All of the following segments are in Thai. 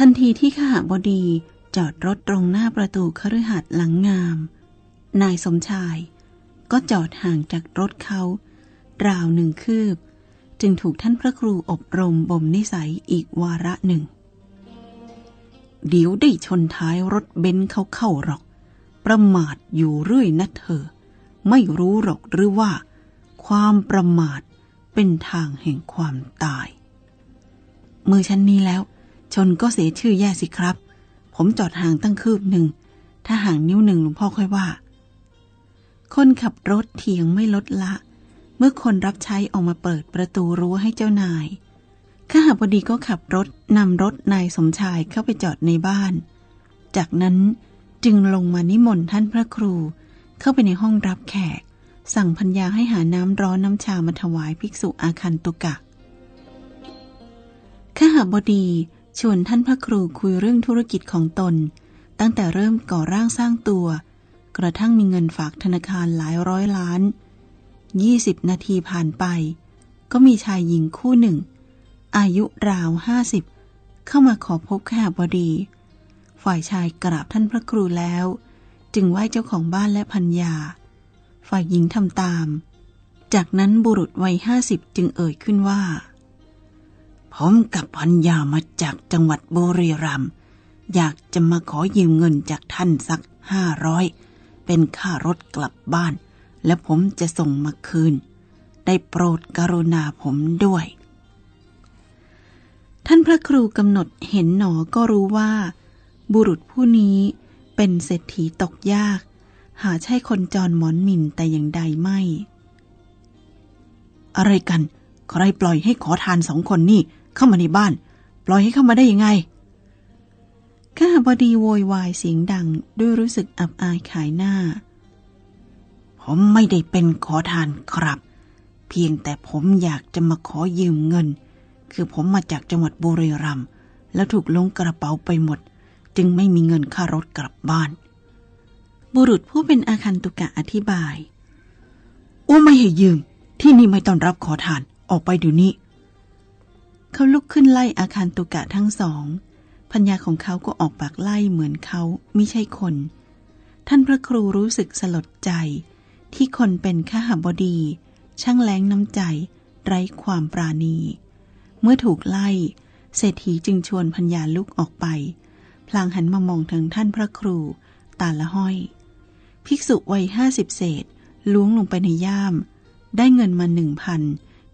ทันทีที่ขหบดีจอดรถตรงหน้าประตูคฤหัสถ์หลังงาม นายสมชาย ก็จอดห่างจากรถเขา ราวหนึ่งคืบ จึงถูกท่านพระครูอบรมบ่มนิสัยอีกวาระหนึ่ง เดี๋ยวได้ชนท้ายรถเบนซ์เขาเข้าหรอก ประมาทอยู่เรื่อยนะเธอ ไม่รู้หรอกหรือว่า ความประมาทเป็นทางแห่งความตาย มือฉันนี้แล้ว ชนก็เสียชื่อแย่สิครับ ผมจอดห่างตั้งคืบหนึ่ง ถ้าห่างนิ้วหนึ่งหลวงพ่อค่อยว่า คนขับรถเถียงไม่ลดละ เมื่อคนรับใช้ออกมาเปิดประตูรั้วให้เจ้านายข้าหาบดีก็ขับรถนำรถนายสมชายเข้าไปจอดในบ้าน จากนั้นจึงลงมานิมนต์ท่านพระครู เข้าไปในห้องรับแขก สั่งพัญญาให้หาน้ำร้อนน้ำชามาถวายภิกษุอาคันตุกะข้าหาบดี ชวนท่านพระครูคุยเรื่องธุรกิจของตน ตั้งแต่เริ่มก่อร่างสร้างตัว กระทั่งมีเงินฝากธนาคารหลายร้อยล้านยี่สิบนาทีผ่านไป ก็มีชายหญิงคู่หนึ่ง อายุราวห้าสิบเข้ามาขอพบข้าบดี ฝ่ายชายกราบท่านพระครูแล้ว จึงไหว้เจ้าของบ้านและพัญญา ฝ่ายหญิงทำตาม จากนั้นบุรุษวัยห้าสิบจึงเอ่ยขึ้นว่า ผมกับพัญญามาจากจังหวัดบุรีรัมย์อยากจะมาขอยืมเงินจากท่านสักห้าร้อยเป็นค่ารถกลับบ้าน และผมจะส่งมาคืน ได้โปรดกรุณาผมด้วย ท่านพระครูกำหนดเห็นหนอก็รู้ว่า บุรุษผู้นี้เป็นเศรษฐีตกยาก หาใช่คนจรหมอนหมิ่นแต่อย่างใดไม่ อะไรกัน ใครปล่อยให้ขอทานสองคนนี่ เข้ามาในบ้าน ปล่อยให้เข้ามาได้ยังไงข้าบดีโวยวายเสียงดังด้วยรู้สึกอับอายขายหน้า ผมไม่ได้เป็นขอทานครับ เพียงแต่ผมอยากจะมาขอยืมเงิน คือผมมาจากจังหวัดบุรีรัมย์แล้วถูกลงกระเป๋าไปหมด จึงไม่มีเงินค่ารถกลับบ้าน บุรุษผู้เป็นอาคันตุกะอธิบาย โอ้ไม่ให้ยืม ที่นี่ไม่ต้อนรับขอทานออกไปเดี๋ยวนี้ เขาลุกขึ้นไล่อาคารตุกะทั้งสองพัญญาของเขาก็ออกปากไล่เหมือนเขาไม่ใช่คน ท่านพระครูรู้สึกสลดใจ ที่คนเป็นข้าหบดี ช่างแรงน้ำใจ ไร้ความปราณี เมื่อถูกไล่ เศรษฐีจึงชวนพัญญาลุกออกไป พลางหันมามองถึงท่านพระครูตาละห้อย ภิกษุวัยห้าสิบเศษล้วงลงไปในย่าม ได้เงินมาหนึ่งพัน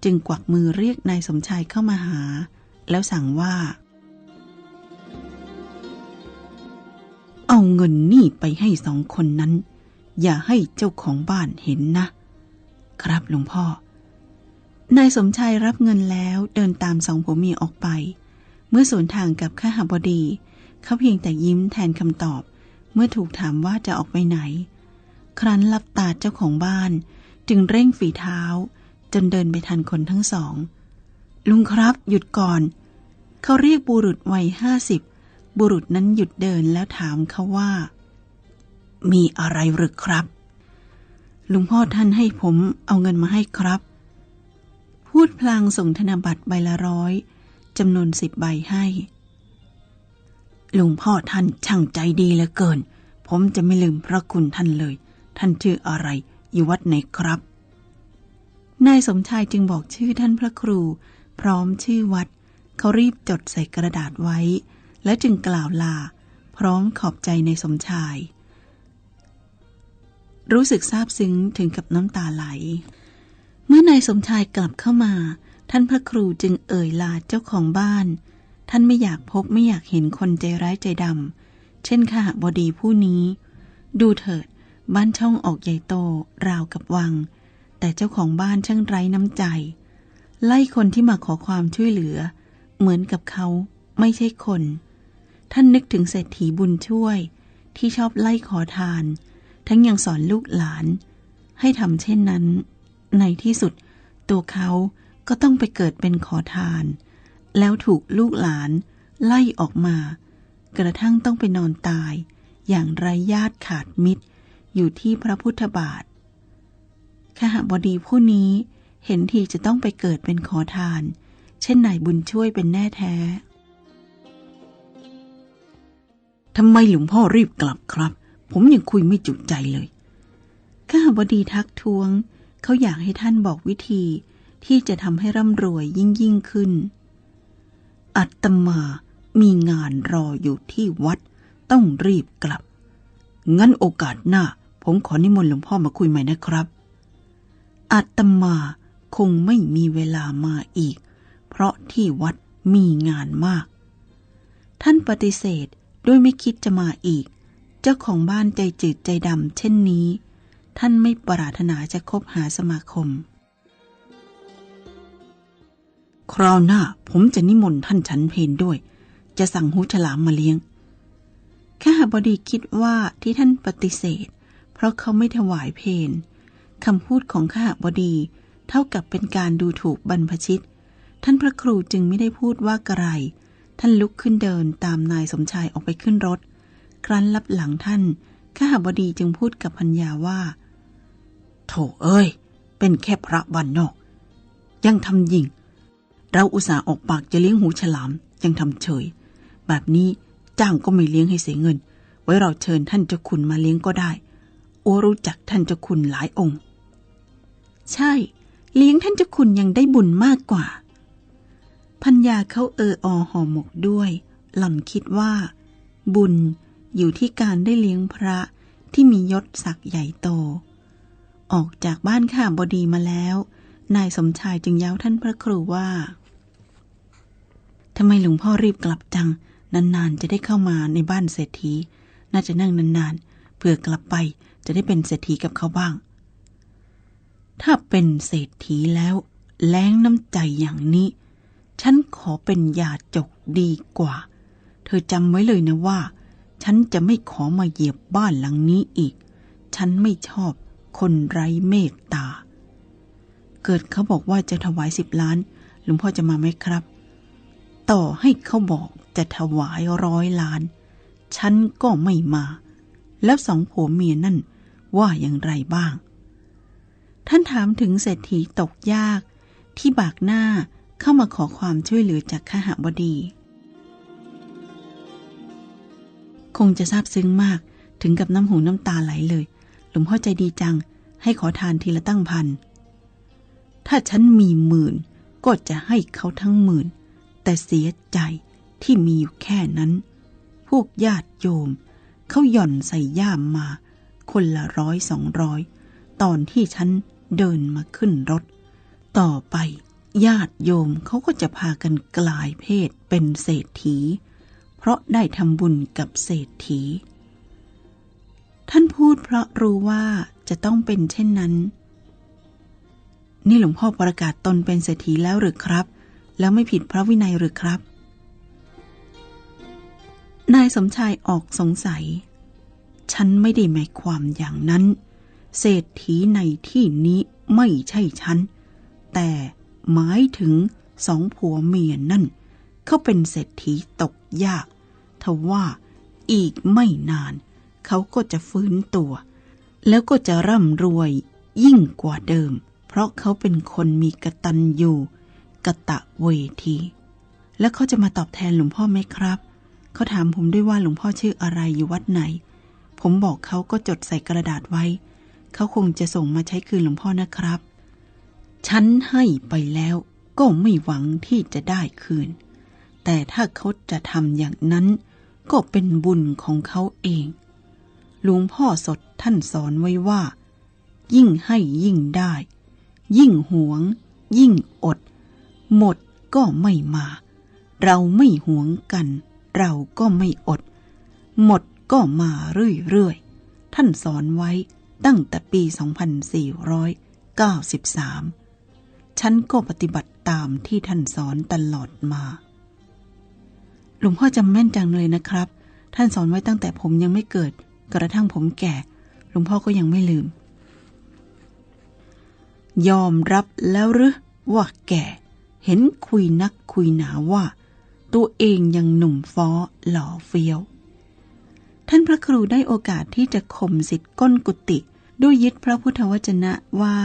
จึงกวักมือเรียกนายสมชายเข้ามาหา แล้วสั่งว่า เอาเงินนี่ไปให้สองคนนั้น อย่าให้เจ้าของบ้านเห็นนะ ครับหลวงพ่อ นายสมชายรับเงินแล้วเดินตามสองผัวเมียออกไป เมื่อสวนทางกับข้าหบดี เขาเพียงแต่ยิ้มแทนคำตอบ เมื่อถูกถามว่าจะออกไปไหน ครั้นรับตาเจ้าของบ้านจึงเร่งฝีเท้า จนเดินไปทันคนทั้งสอง ลุงครับ หยุดก่อน เขาเรียกบุรุษวัยห้าสิบบุรุษนั้นหยุดเดินแล้วถามเขาว่า มีอะไรหรือครับ ลุงพ่อท่านให้ผมเอาเงินมาให้ครับ พูดพลางส่งธนบัตรใบละร้อยจำนวนสิบใบให้ ลุงพ่อท่านช่างใจดีเหลือเกิน ผมจะไม่ลืมพระคุณท่านเลย ท่านชื่ออะไร อยู่วัดไหนครับ นายสมชายจึงบอกชื่อท่านพระครู พร้อมชื่อวัด เขารีบจดใส่กระดาษไว้ และจึงกล่าวลา พร้อมขอบใจในสมชาย รู้สึกซาบซึ้งถึงกับน้ำตาไหล เมื่อนายสมชายกลับเข้ามา ท่านพระครูจึงเอ่ยลาเจ้าของบ้าน ท่านไม่อยากพบไม่อยากเห็นคนใจร้ายใจดำเช่นข้าบดีผู้นี้ ดูเถิด บ้านช่องออกใหญ่โตราวกับวัง แต่เจ้าของบ้านช่างไร้น้ำใจ ไล่คนที่มาขอความช่วยเหลือ เหมือนกับเขาไม่ใช่คน ท่านนึกถึงเศรษฐีบุญช่วย ที่ชอบไล่ขอทาน ทั้งยังสอนลูกหลาน ให้ทำเช่นนั้น ในที่สุดตัวเขาก็ต้องไปเกิดเป็นขอทาน แล้วถูกลูกหลานไล่ออกมา กระทั่งต้องไปนอนตาย อย่างไร้ญาติขาดมิตร อยู่ที่พระพุทธบาท หบดีผู้นี้เห็นทีจะต้องไปเกิดเป็นขอทาน เช่นนายบุญช่วยเป็นแน่แท้ทำไมหลวงพ่อรีบกลับครับ ผมยังคุยไม่จุใจเลยข้าบดีทักท้วง เขาอยากให้ท่านบอกวิธีที่จะทำให้ร่ำรวยยิ่งยิ่งขึ้น อัตมามีงานรออยู่ที่วัด ต้องรีบกลับ งั้นโอกาสหน้า ผมขอนิมนต์หลวงพ่อมาคุยใหม่นะครับ อาตมาคงไม่มีเวลามาอีก เพราะที่วัดมีงานมาก ท่านปฏิเสธด้วยไม่คิดจะมาอีก เจ้าของบ้านใจจืดใจดำเช่นนี้ ท่านไม่ปรารถนาจะคบหาสมาคม คราวหน้าผมจะนิมนต์ท่านฉันเพนด้วย จะสั่งหูฉลามมาเลี้ยงข้าบดีคิดว่าที่ท่านปฏิเสธ เพราะเขาไม่ถวายเพน คำพูดของข้าบดี เท่ากับเป็นการดูถูกบรรพชิต ท่านพระครูจึงไม่ได้พูดว่ากระไร ท่านลุกขึ้นเดินตามนายสมชายออกไปขึ้นรถ ครั้นรับหลังท่านข้าบดีจึงพูดกับพัญญาว่า โถเอ้ย เป็นแค่พระบ้านนอก ยังทำยิง เราอุตส่าห์ออกปากจะเลี้ยงหูฉลาม ยังทำเฉย แบบนี้จ้างก็ไม่เลี้ยงให้เสียเงิน ไว้เราเชิญท่านเจ้าคุณมาเลี้ยงก็ได้ โอรู้จักท่านเจ้าคุณหลายองค์ ใช่ เลี้ยงท่านเจ้าคุณยังได้บุญมากกว่า พัญญาเขาเอออห่อหมกด้วย หล่อนคิดว่า บุญอยู่ที่การได้เลี้ยงพระที่มียศศักดิ์ใหญ่โต ออกจากบ้านข้าบดีมาแล้ว นายสมชายจึงย้าท่านพระครูว่าทำไมหลวงพ่อรีบกลับจัง นานๆ จะได้เข้ามาในบ้านเศรษฐี น่าจะนั่งนานๆเพื่อกลับไปจะได้เป็นเศรษฐีกับเขาบ้าง ถ้าเป็นเศรษฐีแล้ว แล้งน้ำใจอย่างนี้ ฉันขอเป็นยาจกดีกว่า เธอจำไว้เลยนะว่า ฉันจะไม่ขอมาเหยียบบ้านหลังนี้อีก ฉันไม่ชอบคนไร้เมตตา เกิดเขาบอกว่าจะถวายสิบล้าน หลวงพ่อจะมาไหมครับ ต่อให้เขาบอกจะถวายร้อยล้าน ฉันก็ไม่มา แล้วสองผัวเมียนั่นว่าอย่างไรบ้าง ท่านถามถึงเศรษฐีตกยาก ที่บากหน้าเข้ามาขอความช่วยเหลือจากข้าหบดี คงจะซาบซึ้งมากถึงกับน้ำหูน้ำตาไหลเลย หลวงพ่อใจดีจัง ให้ขอทานทีละตั้งพัน ถ้าฉันมีหมื่น ก็จะให้เขาทั้งหมื่น แต่เสียใจที่มีอยู่แค่นั้น พวกญาติโยม เขาหย่อนใส่ย่ามมา คนละร้อยสองร้อย ตอนที่ฉัน เดินมาขึ้นรถ ต่อไปญาติโยมเขาก็จะพากันกลายเพศเป็นเศรษฐี เพราะได้ทำบุญกับเศรษฐี ท่านพูดเพราะรู้ว่าจะต้องเป็นเช่นนั้น นี่หลวงพ่อประกาศตนเป็นเศรษฐีแล้วหรือครับ แล้วไม่ผิดพระวินัยหรือครับ นายสมชายออกสงสัย ฉันไม่ได้หมายความอย่างนั้น เศรษฐีในที่นี้ไม่ใช่ฉัน แต่หมายถึงสองผัวเมียนั่น เขาเป็นเศรษฐีตกยากทว่าอีกไม่นาน เขาก็จะฟื้นตัว แล้วก็จะร่ำรวยยิ่งกว่าเดิม เพราะเขาเป็นคนมีกระตัญญูกะตะเวที แล้วเขาจะมาตอบแทนหลวงพ่อไหมครับ เขาถามผมด้วยว่าหลวงพ่อชื่ออะไรอยู่วัดไหน ผมบอกเขาก็จดใส่กระดาษไว้ เขาคงจะส่งมาใช้คืนหลวงพ่อนะครับ ฉันให้ไปแล้วก็ไม่หวังที่จะได้คืน แต่ถ้าเขาจะทำอย่างนั้น ก็เป็นบุญของเขาเอง หลวงพ่อสดท่านสอนไว้ว่า ยิ่งให้ยิ่งได้ ยิ่งหวง ยิ่งอด หมดก็ไม่มา เราไม่หวงกัน เราก็ไม่อด หมดก็มาเรื่อยๆ ท่านสอนไว้ ตั้งแต่ปี 2493 ฉันก็ปฏิบัติตามที่ท่านสอนตลอดมา หลวงพ่อจำแม่นจังเลยนะครับ ท่านสอนไว้ตั้งแต่ผมยังไม่เกิด กระทั่งผมแก่ หลวงพ่อก็ยังไม่ลืม ยอมรับแล้วหรือว่าแก่ เห็นคุยนักคุยหนาว่า ตัวเองยังหนุ่มฟ้อหล่อเฟี้ยวท่านพระครูได้โอกาสที่จะข่มสิทธิ์ก้นกุฏิ ด้วยยึดพระพุทธวจนะว่า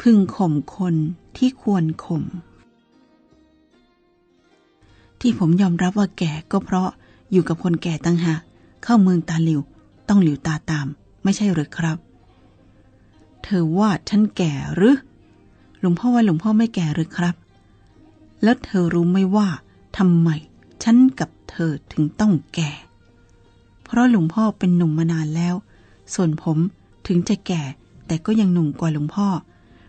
พึงข่มคนที่ควรข่ม ที่ผมยอมรับว่าแก่ก็เพราะอยู่กับคนแก่ตั้งหากเข้าเมืองตาหลิว ต้องหลิวตาตาม ไม่ใช่หรือครับ เธอว่าฉันแก่หรือหลวงพ่อว่าหลวงพ่อไม่แก่หรือครับ แล้วเธอรู้ไหมว่าทำไมฉันกับเธอถึงต้องแก่ เพราะหลวงพ่อเป็นหนุ่มมานานแล้ว ส่วนผม ถึงจะแก่ แต่ก็ยังหนุ่มกว่าหลวงพ่อ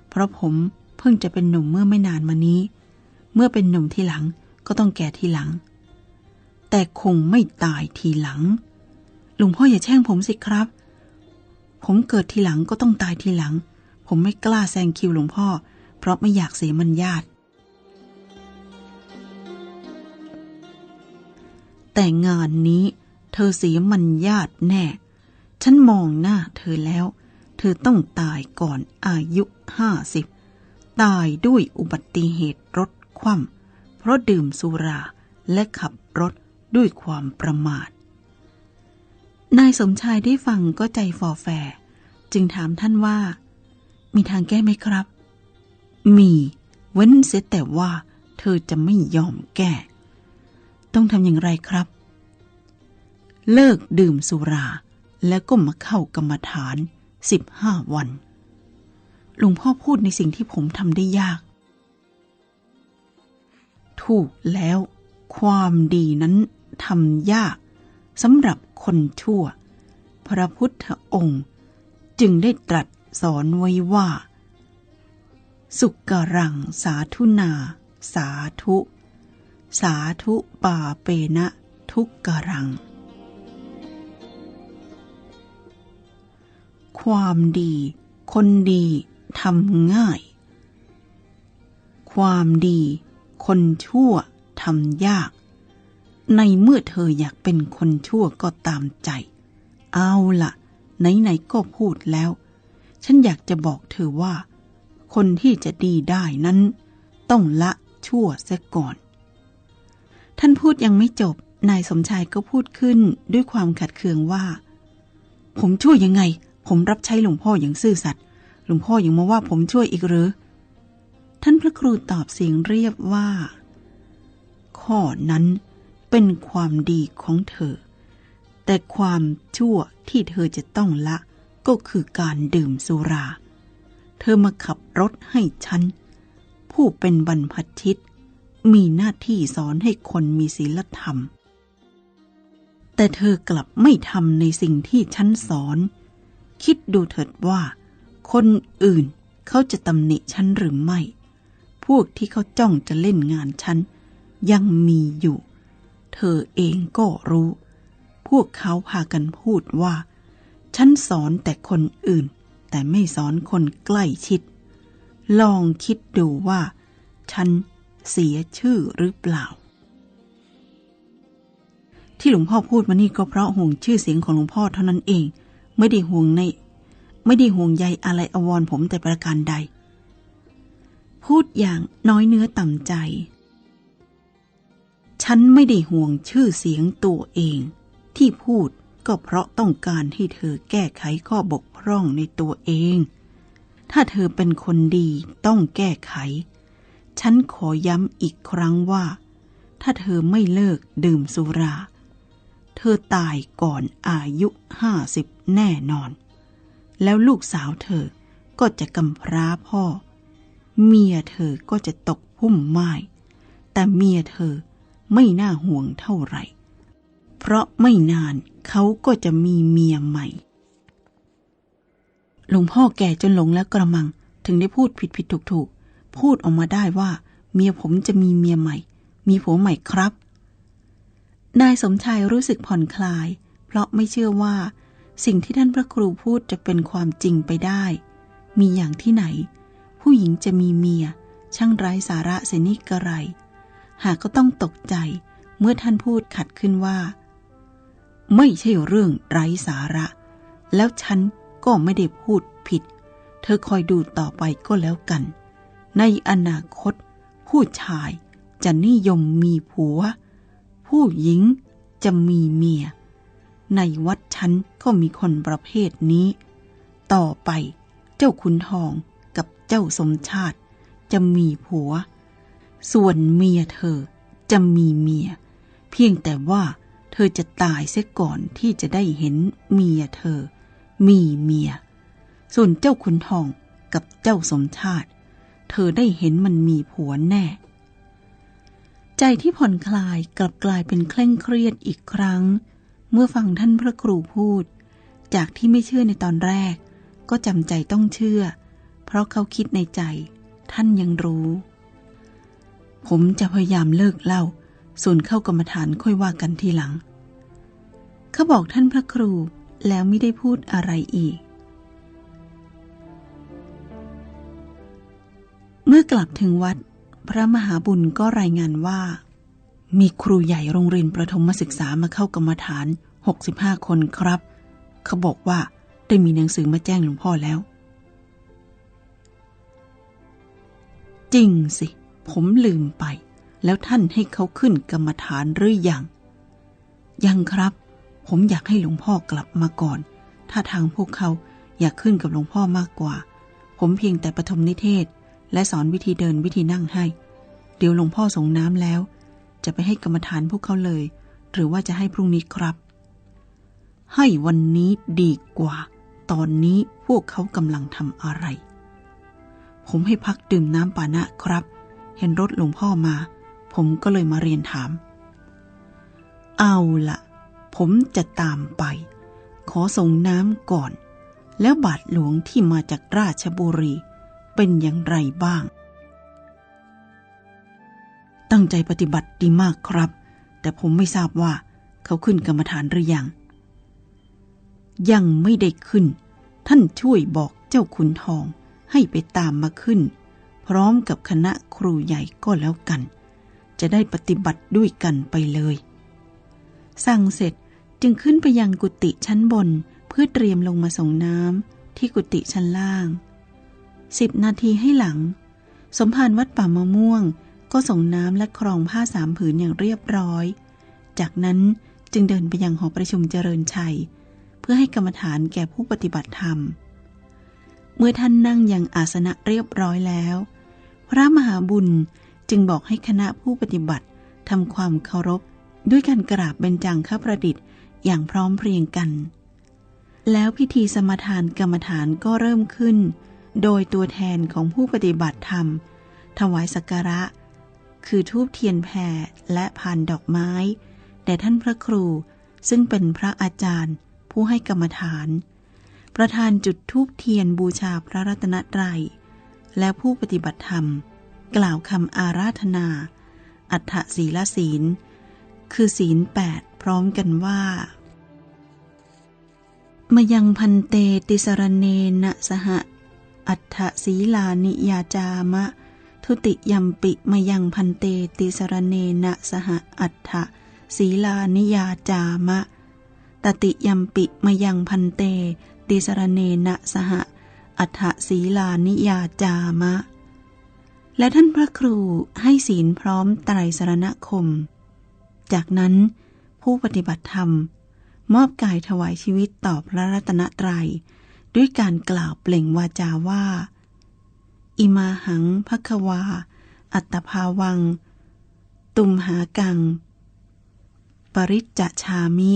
เพราะผมเพิ่งจะเป็นหนุ่มเมื่อไม่นานมานี้ เมื่อเป็นหนุ่มทีหลังก็ต้องแก่ทีหลัง แต่คงไม่ตายทีหลัง หลวงพ่ออย่าแช่งผมสิครับ ผมเกิดทีหลังก็ต้องตายทีหลัง ผมไม่กล้าแซงคิวหลวงพ่อ เพราะไม่อยากเสียมันญาติ แต่งานนี้เธอเสียมันญาติแน่ ฉันมองหน้าเธอแล้ว เธอต้องตายก่อนอายุห้าสิบ ตายด้วยอุบัติเหตุรถคว่ำเพราะดื่มสุราและขับรถด้วยความประมาท นายสมชายได้ฟังก็ใจฟอแฟจึงถามท่านว่า มีทางแก้ไหมครับ มี เว้นเสียแต่ว่า เธอจะไม่ยอมแก้ ต้องทำอย่างไรครับ เลิกดื่มสุรา แล้วก็มาเข้ากรรมฐานสิบห้าวัน หลวงพ่อพูดในสิ่งที่ผมทำได้ยาก ถูกแล้ว ความดีนั้นทำยากสำหรับคนชั่ว พระพุทธองค์จึงได้ตรัสสอนไว้ว่า สุกรังสาธุนา สาธุ สาธุปาเปนะทุกกรัง ความดี คนดีทำง่าย ความดี คนชั่วทำยาก ในเมื่อเธออยากเป็นคนชั่วก็ตามใจ เอาละไหนๆก็พูดแล้ว ฉันอยากจะบอกเธอว่า คนที่จะดีได้นั้น ต้องละชั่วเสียก่อน ท่านพูดยังไม่จบ นายสมชายก็พูดขึ้นด้วยความขัดเคืองว่า ผมชั่วยังไง ผมรับใช้หลวงพ่ออย่างซื่อสัตย์หลวงพ่อยังมาว่าผมช่วยอีกหรือ ท่านพระครูตอบเสียงเรียบว่า ข้อนั้นเป็นความดีของเธอ แต่ความชั่วที่เธอจะต้องละก็คือการดื่มสุรา เธอมาขับรถให้ฉัน ผู้เป็นบรรพชิต มีหน้าที่สอนให้คนมีศีลธรรม แต่เธอกลับไม่ทำในสิ่งที่ฉันสอน คิดดูเถิดว่า คนอื่นเขาจะตำหนิฉันหรือไม่ พวกที่เขาจ้องจะเล่นงานฉัน ยังมีอยู่ เธอเองก็รู้ พวกเขาพากันพูดว่า ฉันสอนแต่คนอื่น แต่ไม่สอนคนใกล้ชิด ลองคิดดูว่า ฉันเสียชื่อหรือเปล่า ที่หลวงพ่อพูดมานี่ก็เพราะห่วงชื่อเสียงของหลวงพ่อเท่านั้นเอง ไม่ได้ห่วงใน ไม่ได้ห่วงใยอะไรอวรผมแต่ประการใด พูดอย่างน้อยเนื้อต่ำใจ ฉันไม่ได้ห่วงชื่อเสียงตัวเอง ที่พูดก็เพราะต้องการให้เธอแก้ไขข้อบกพร่องในตัวเอง ถ้าเธอเป็นคนดีต้องแก้ไข ฉันขอย้ำอีกครั้งว่า ถ้าเธอไม่เลิกดื่มสุรา เธอตายก่อนอายุห้าสิบแน่นอน แล้วลูกสาวเธอก็จะกำพร้าพ่อ เมียเธอก็จะตกพุ่มไม้ แต่เมียเธอไม่น่าห่วงเท่าไหร่ เพราะไม่นานเขาก็จะมีเมียใหม่ หลวงพ่อแก่จนหลงแล้วกระมัง ถึงได้พูดผิดผิดถูกถูกพูดออกมาได้ว่า เมียผมจะมีเมียใหม่ มีผัวใหม่ครับ นายสมชายรู้สึกผ่อนคลาย เพราะไม่เชื่อว่า สิ่งที่ท่านพระครูพูดจะเป็นความจริงไปได้ มีอย่างที่ไหน ผู้หญิงจะมีเมีย ช่างไร้สาระเสนิกระไร หากก็ต้องตกใจเมื่อท่านพูดขัดขึ้นว่า ไม่ใช่เรื่องไร้สาระ แล้วฉันก็ไม่ได้พูดผิด เธอคอยดูต่อไปก็แล้วกัน ในอนาคต ผู้ชายจะนิยมมีผัว ผู้หญิงจะมีเมีย ในวัดฉันก็มีคนประเภทนี้ ต่อไปเจ้าขุนทองกับเจ้าสมชาติ จะมีผัว ส่วนเมียเธอจะมีเมีย เพียงแต่ว่าเธอจะตายเสียก่อนที่จะได้เห็นเมียเธอ มีเมีย ส่วนเจ้าขุนทองกับเจ้าสมชาติ เธอได้เห็นมันมีผัวแน่ ใจที่ผ่อนคลายกลับกลายเป็นเคร่งเครียดอีกครั้ง เมื่อฟังท่านพระครูพูด จากที่ไม่เชื่อในตอนแรก ก็จำใจต้องเชื่อ เพราะเขาคิดในใจท่านยังรู้ ผมจะพยายามเลิกเล่า ส่วนเข้ากรรมฐานค่อยว่ากันทีหลัง เขาบอกท่านพระครูแล้วไม่ได้พูดอะไรอีก เมื่อกลับถึงวัด พระมหาบุญก็รายงานว่า มีครูใหญ่โรงเรียนประถมศึกษามาเข้ากรรมฐาน 65 คนครับ เขาบอกว่าได้มีหนังสือมาแจ้งหลวงพ่อแล้ว จริงสิ ผมลืมไป แล้วท่านให้เขาขึ้นกรรมฐานหรือยัง ยังครับ ผมอยากให้หลวงพ่อกลับมาก่อน ถ้าทางพวกเขาอยากขึ้นกับหลวงพ่อมากกว่า ผมเพียงแต่ปฐมนิเทศ และสอนวิธีเดินวิธีนั่งให้ เดี๋ยวหลวงพ่อส่งน้ำแล้ว จะไปให้กรรมฐานพวกเขาเลย หรือว่าจะให้พรุ่งนี้ครับ ให้วันนี้ดีกว่า ตอนนี้พวกเขากำลังทำอะไร ผมให้พักดื่มน้ำปานะครับ เห็นรถหลวงพ่อมา ผมก็เลยมาเรียนถาม เอาละผมจะตามไป ขอส่งน้ำก่อน แล้วบาทหลวงที่มาจากราชบุรี เป็นอย่างไรบ้าง ตั้งใจปฏิบัติดีมากครับ แต่ผมไม่ทราบว่าเขาขึ้นกรรมฐานหรือยัง ยังไม่ได้ขึ้น ท่านช่วยบอกเจ้าขุนทองให้ไปตามมาขึ้น พร้อมกับคณะครูใหญ่ก็แล้วกัน จะได้ปฏิบัติด้วยกันไปเลย สั่งเสร็จจึงขึ้นไปยังกุฏิชั้นบนเพื่อเตรียมลงมาส่งน้ำที่กุฏิชั้นล่าง สิบนาทีให้หลัง สมภารวัดป่ามะม่วง ก็ส่งน้ำและครองผ้าสามผืนอย่างเรียบร้อย จากนั้นจึงเดินไปยังหอประชุมเจริญชัย เพื่อให้กรรมฐานแก่ผู้ปฏิบัติธรรม เมื่อท่านนั่งยังอาสนะเรียบร้อยแล้ว พระมหาบุญจึงบอกให้คณะผู้ปฏิบัติทำความเคารพ ด้วยการกราบเบญจังข้าประดิษฐ์อย่างพร้อมเพรียงกัน แล้วพิธีสมทานกรรมฐานก็เริ่มขึ้น โดยตัวแทนของผู้ปฏิบัติธรรม ถวายสักการะ คือทูบเทียนแผ่และผ่านดอกไม้แด่ท่านพระครูซึ่งเป็นพระอาจารย์ ผู้ให้กรรมฐาน ประธานจุดทูบเทียนบูชาพระรัตนตรัย และผู้ปฏิบัติธรรม กล่าวคำอาราธนา อัฏฐศีลศีล คือศีลแปดพร้อมกันว่ามายังพันเตติสรเนนะสห อัฏฐศีลานิยาจามะ ทุติยัมปิมายังพันเตติสรเนนะสหอัฏฐศีลานิยาจามะ ตติยัมปิมายังพันเตติสรเนนะสหอัฏฐศีลานิยาจามะ และท่านพระครูให้ศีลพร้อมไตรสรณคม จากนั้นผู้ปฏิบัติธรรม มอบกายถวายชีวิตต่อพระรัตนตรยัย ด้วยการกล่าวเปล่งวาจาว่า อิมาหังภควา อัตภาวัง ตุมหากัง ปริจจชามิ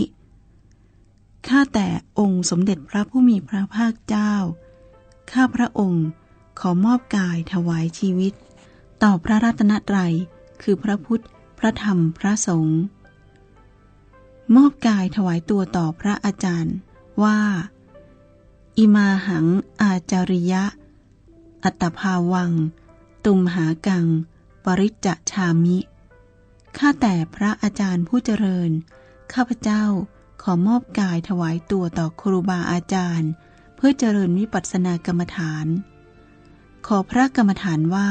ข้าแต่องค์สมเด็จพระผู้มีพระภาคเจ้า ข้าพระองค์ขอมอบกายถวายชีวิต ต่อพระรัตนตรัย คือพระพุทธ พระธรรม พระสงฆ์ มอบกายถวายตัวต่อพระอาจารย์ว่า อิมาหังอาจาริยะ อัตภาวัง ตุมหากัง ปริจจชามิ ข้าแต่พระอาจารย์ผู้เจริญ ข้าพเจ้าขอมอบกายถวายตัวต่อครูบาอาจารย์ เพื่อเจริญวิปัสสนากรรมฐาน ขอพระกรรมฐานว่า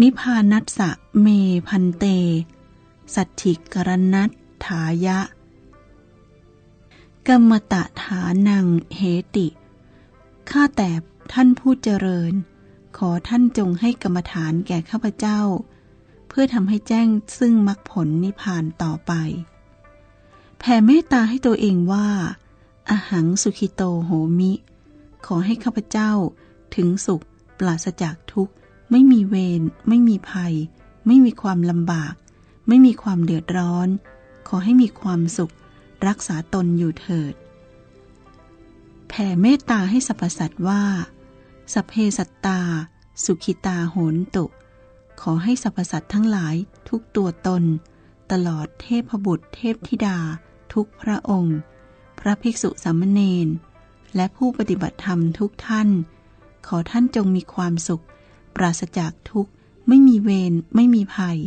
นิพานัสสะเมพันเต สัตถิกรนัตถายะ กรรมตะฐานังเหติ ข้าแต่ท่านผู้เจริญ ขอท่านจงให้กรรมฐานแก่ข้าพเจ้า เพื่อทำให้แจ้งซึ่งมรรคผลนิพพานต่อไป แผ่เมตตาให้ตัวเองว่าอาหังสุขิโตโหมิ ขอให้ข้าพเจ้าถึงสุขปราศจากทุกข์ ไม่มีเวร ไม่มีภัย ไม่มีความลำบาก ไม่มีความเดือดร้อนขขอให้มีความสุข รักษาตนอยู่เถิด แผ่เมตตาให้สรรพสัตว์ว่าสเพสัตตา สุขิตาโหนตุ ขอให้สรรพสัตว์ทั้งหลายทุกตัวตน ตลอดเทพบุตรเทพธิดา ทุกพระองค์ พระภิกษุสามเณรและผู้ปฏิบัติธรรมทุกท่าน ขอท่านจงมีความสุข ปราศจากทุกข์ ไม่มีเวร ไม่มีภัย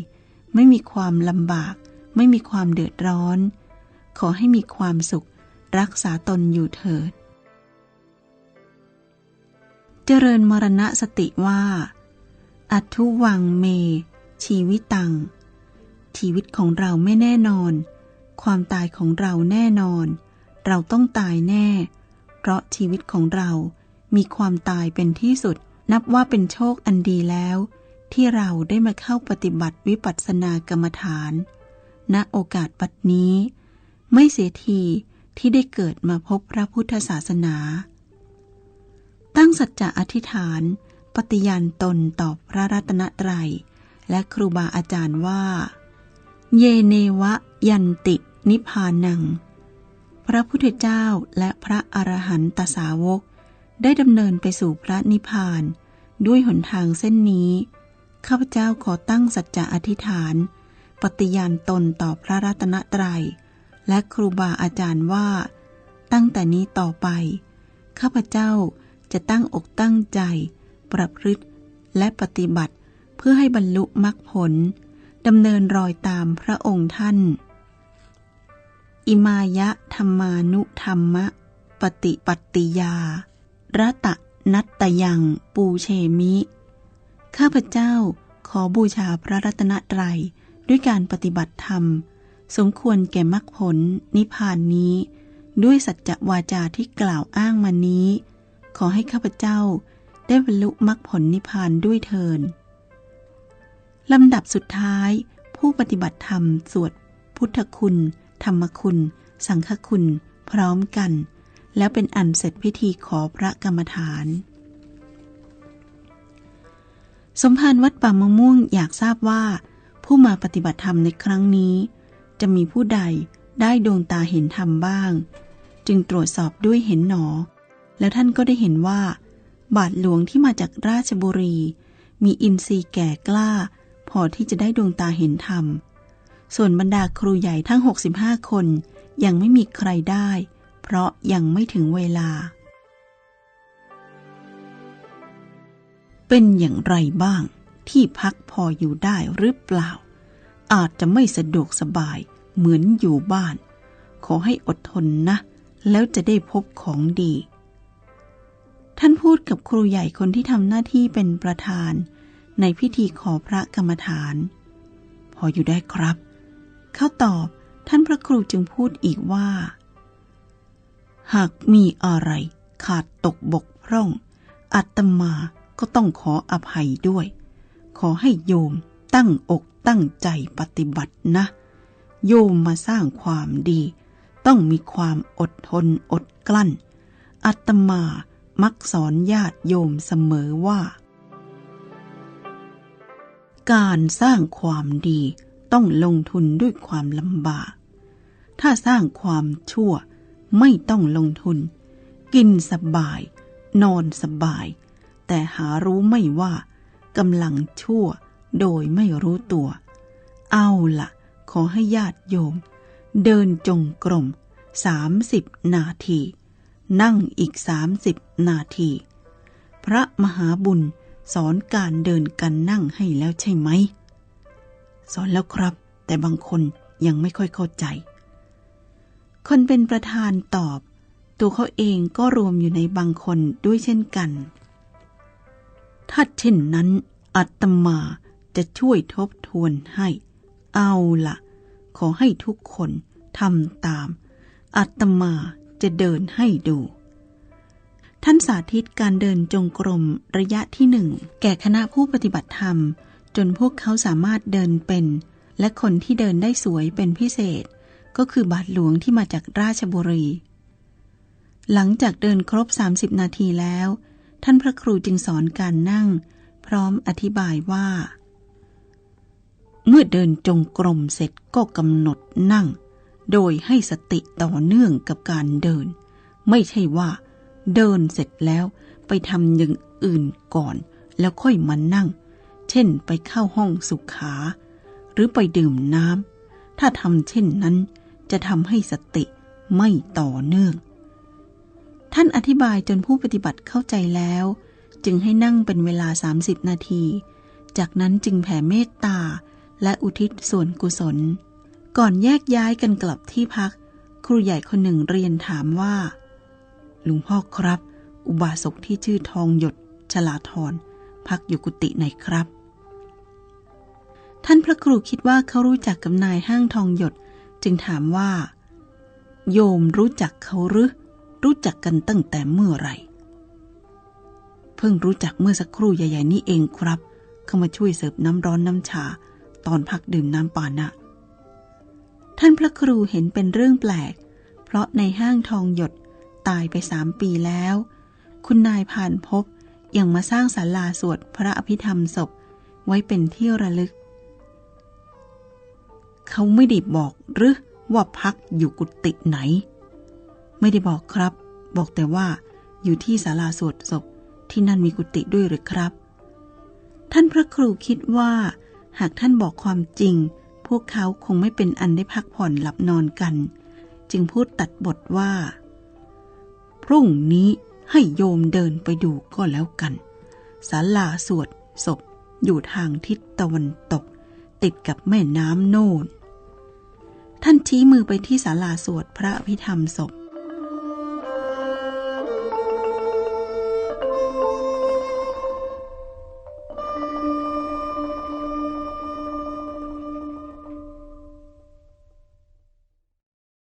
ไม่มีความลำบาก ไม่มีความเดือดร้อน ขอให้มีความสุข รักษาตนอยู่เถิด เจริญมรณะสติว่า อัทุวังเม ชีวิตัง ชีวิตของเราไม่แน่นอน ความตายของเราแน่นอน เราต้องตายแน่ เพราะชีวิตของเรา มีความตายเป็นที่สุด นับว่าเป็นโชคอันดีแล้ว ที่เราได้มาเข้าปฏิบัติวิปัสสนากรรมฐาน ณโอกาสปัดนี้ ไม่เสียทีที่ได้เกิดมาพบพระพุทธศาสนา ตั้งสัจจะอธิษฐาน ปฏิญาณตนต่อพระรัตนตรัย และครูบาอาจารย์ว่า เยเนวะยันตินิพานัง พระพุทธเจ้าและพระอรหันตสาวก ได้ดำเนินไปสู่พระนิพพาน ด้วยหนทางเส้นนี้ ข้าพเจ้าขอตั้งสัจจะอธิษฐาน ปฏิญาณตนต่อพระรัตนตรยัย และครูบาอาจารย์ว่า ตั้งแต่นี้ต่อไป ข้าพเจ้าจะตั้งอกตั้งใจ ประพฤติและปฏิบัติเพื่อให้บรรลุมรรคผลดำเนินรอยตามพระองค์ท่าน อิมายะธรรมานุธรรมะ ปฏิปัติยาระตะนัตตยังปูเชมิ ข้าพเจ้าขอบูชาพระรัตนตรัยด้วยการปฏิบัติธรรม สมควรแก่มรรคผลนิพพานนี้ ด้วยสัจจวาจาที่กล่าวอ้างมานี้ ขอให้ข้าพเจ้าได้บรรลุมรรคผลนิพพานด้วยเทินลำดับสุดท้าย ผู้ปฏิบัติธรรมสวดพุทธคุณ ธรรมคุณ สังฆคุณ พร้อมกัน แล้วเป็นอันเสร็จพิธีขอพระกรรมฐาน สมภารวัดป่ามะม่วงอยากทราบว่า ผู้มาปฏิบัติธรรมในครั้งนี้ จะมีผู้ใดได้ดวงตาเห็นธรรมบ้าง จึงตรวจสอบด้วยเห็นหนอ แล้วท่านก็ได้เห็นว่า บาทหลวงที่มาจากราชบุรี มีอินทรีย์แก่กล้า พอที่จะได้ดวงตาเห็นธรรม ส่วนบรรดาครูใหญ่ทั้ง 65 คนยังไม่มีใครได้ เพราะยังไม่ถึงเวลา เป็นอย่างไรบ้าง ที่พักพออยู่ได้หรือเปล่า อาจจะไม่สะดวกสบายเหมือนอยู่บ้าน ขอให้อดทนนะ แล้วจะได้พบของดี ท่านพูดกับครูใหญ่คนที่ทำหน้าที่เป็นประธาน ในพิธีขอพระกรรมฐาน พออยู่ได้ครับ เขาตอบท่านพระครูจึงพูดอีกว่า หากมีอะไรขาดตกบกพร่องอาตมาก็ต้องขออภัยด้วย ขอให้โยมตั้งอก ตั้งใจปฏิบัตินะ โยมมาสร้างความดี ต้องมีความอดทนอดกลั้นอาตมามักสอนญาติโยมเสมอว่า การสร้างความดีต้องลงทุนด้วยความลำบาก ถ้าสร้างความชั่วไม่ต้องลงทุน กินสบาย นอนสบาย แต่หารู้ไม่ว่ากำลังชั่ว โดยไม่รู้ตัว เอาละขอให้ญาติโยม เดินจงกรมสามสิบนาที นั่งอีกสามสิบนาที พระมหาบุญสอนการเดินกันนั่งให้แล้วใช่ไหม สอนแล้วครับ แต่บางคนยังไม่ค่อยเข้าใจ คนเป็นประธานตอบ ตัวเขาเองก็รวมอยู่ในบางคนด้วยเช่นกัน ถ้าเช่นนั้นอัตมา จะช่วยทบทวนให้ เอาละ ขอให้ทุกคนทำตาม อัตมาจะเดินให้ดู ท่านสาธิตการเดินจงกรมระยะที่หนึ่ง แก่คณะผู้ปฏิบัติธรรม จนพวกเขาสามารถเดินเป็น และคนที่เดินได้สวยเป็นพิเศษ ก็คือบาทหลวงที่มาจากราชบุรี หลังจากเดินครบ 30 นาทีแล้ว ท่านพระครูจึงสอนการนั่ง พร้อมอธิบายว่า เมื่อเดินจงกรมเสร็จก็กำหนดนั่ง โดยให้สติต่อเนื่องกับการเดิน ไม่ใช่ว่า เดินเสร็จแล้วไปทำอย่างอื่นก่อน แล้วค่อยมานั่ง เช่นไปเข้าห้องสุขา หรือไปดื่มน้ำถ้าทำเช่นนั้นจะทำให้สติไม่ต่อเนื่อง ท่านอธิบายจนผู้ปฏิบัติเข้าใจแล้ว จึงให้นั่งเป็นเวลา 30 นาที จากนั้นจึงแผ่เมตตา และอุทิศส่วนกุศล ก่อนแยกย้ายกันกลับที่พัก ครูใหญ่คนหนึ่งเรียนถามว่า ลุงพ่อครับ อุบาสกที่ชื่อทองหยดฉลาธรพักอยู่กุฏิไหนครับ ท่านพระครูคิดว่าเขารู้จักกับนายห้างทองหยด จึงถามว่า โยมรู้จักเขาหรือรู้จักกันตั้งแต่เมื่อไหร่ เพิ่งรู้จักเมื่อสักครู่ใหญ่ๆนี้เองครับ เขามาช่วยเสิร์ฟน้ำร้อนน้ำชา ตอนพักดื่มน้ำปานะท่านพระครูเห็นเป็นเรื่องแปลก เพราะในห้างทองหยดตายไปสามปีแล้ว คุณนายผ่านพบยังมาสร้างศาลาสวดพระอภิธรรมศพไว้เป็นที่ระลึก เขาไม่ได้บอกหรือว่าพักอยู่กุฏิไหน ไม่ได้บอกครับ บอกแต่ว่าอยู่ที่ศาลาสวดศพที่นั่นมีกุฏิด้วยหรือครับ ท่านพระครูคิดว่า หากท่านบอกความจริง พวกเขาคงไม่เป็นอันได้พักผ่อนหลับนอนกัน จึงพูดตัดบทว่า พรุ่งนี้ให้โยมเดินไปดูก็แล้วกันศาลาสวดศพอยู่ทางทิศตะวันตก ติดกับแม่น้ำโน่น ท่านชี้มือไปที่ศาลาสวดพระอภิธรรมศพ